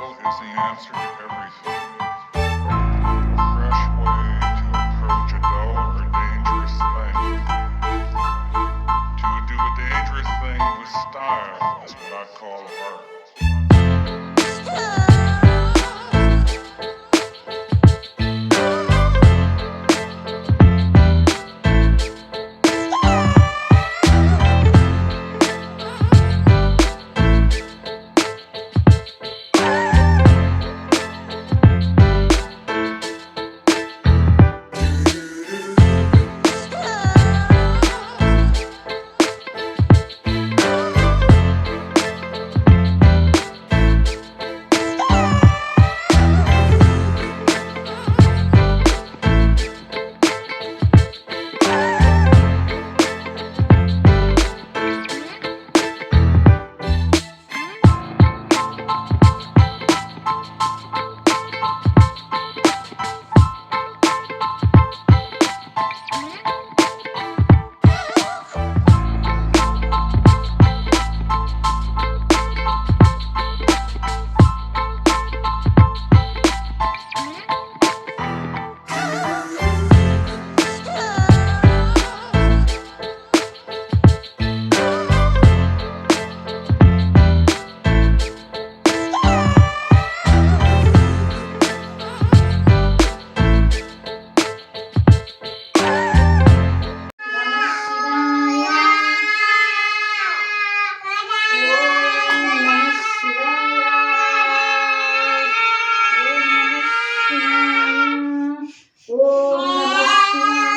Is the answer to everything. A fresh way to approach a dull or dangerous thing. To do a dangerous thing with style is what I call art. ಓಂ ನಮಃ ಶಿವಾಯ.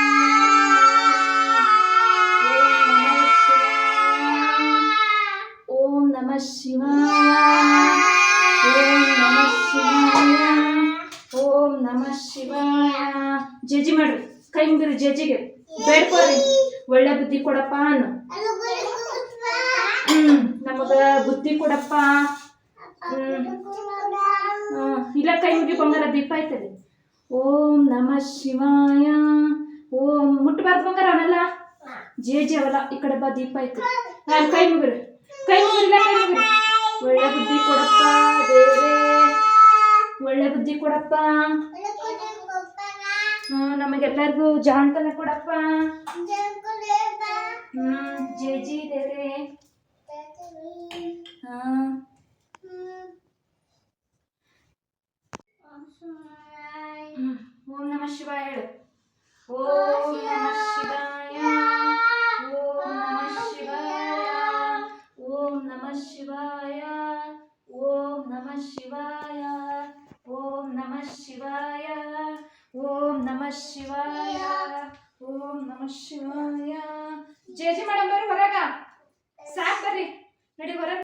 ಓಂ ನಮಃ ಶಿವಾಯ ಓಂ ನಮಃ ಶಿವಾಯ ಜಜ್ಜಿ ಮಾಡ್ರಿ ಕೈ ಮುಗಿರಿ ಜಜ್ಜಿಗೆ ಬೇಡ್ಕೋರಿ ಒಳ್ಳೆ ಬುದ್ಧಿ ಕೊಡಪ್ಪ. ಅನ್ನು ಹ್ಮ್. ನಮಗ ಬುದ್ಧಿ ಕೊಡಪ್ಪ. ಇಲ್ಲ ಕೈ ಮುಗಿ ಬಂಗಾರ ದೀಪ ಆಯ್ತದೆ. ಓಂ ನಮಃ ಶಿವಾಯ. ಓಂ ಮುಟ್ಟಬಾರ್ದು ಬಂಗಾರ ಅವನಲ್ಲ? ಜೇ ಜೇ ಅವಲ್ಲ ಈ ಕಡೆ ಬಾ ದೀಪ ಆಯ್ತು ನಾನು ಕೈ ಮುಗಿರಿ. ಕೈ ಮುಗಿರಿ ಒಳ್ಳೆ ಬುದ್ಧಿ ಕೊಡಪ್ಪ ದೇವರೇ. ಒಳ್ಳೆ ಬುದ್ಧಿ ಕೊಡಪ್ಪ. ಹ್ಮ್ ನಮಗೆಲ್ಲರಿಗೂ ಜಾಣತನ ಕೊಡಪ್ಪ. ನಮಃ ಶಿವಾಯ ಹೇಳು ಓಂ ನಮಃ ಶಿವಾಯ ಓಂ ನಮಃ ಶಿವಾಯ ಓಂ ನಮಃ ಶಿವಾಯ ಓಂ ನಮಃ ಶಿವಾಯ ಓಂ ನಮಃ ಶಿವಾಯ ಓಂ ನಮಃ ಶಿವಾಯ ಓಂ ನಮಃ ಶಿವಾಯ ಜೆ ಜಿ ಮೇಡಮ್ ಬರ್ರಿ ಹೊರಗ ಸಾಕ್ ಬರ್ರಿ ನಡಿ ಹೊರಗೆ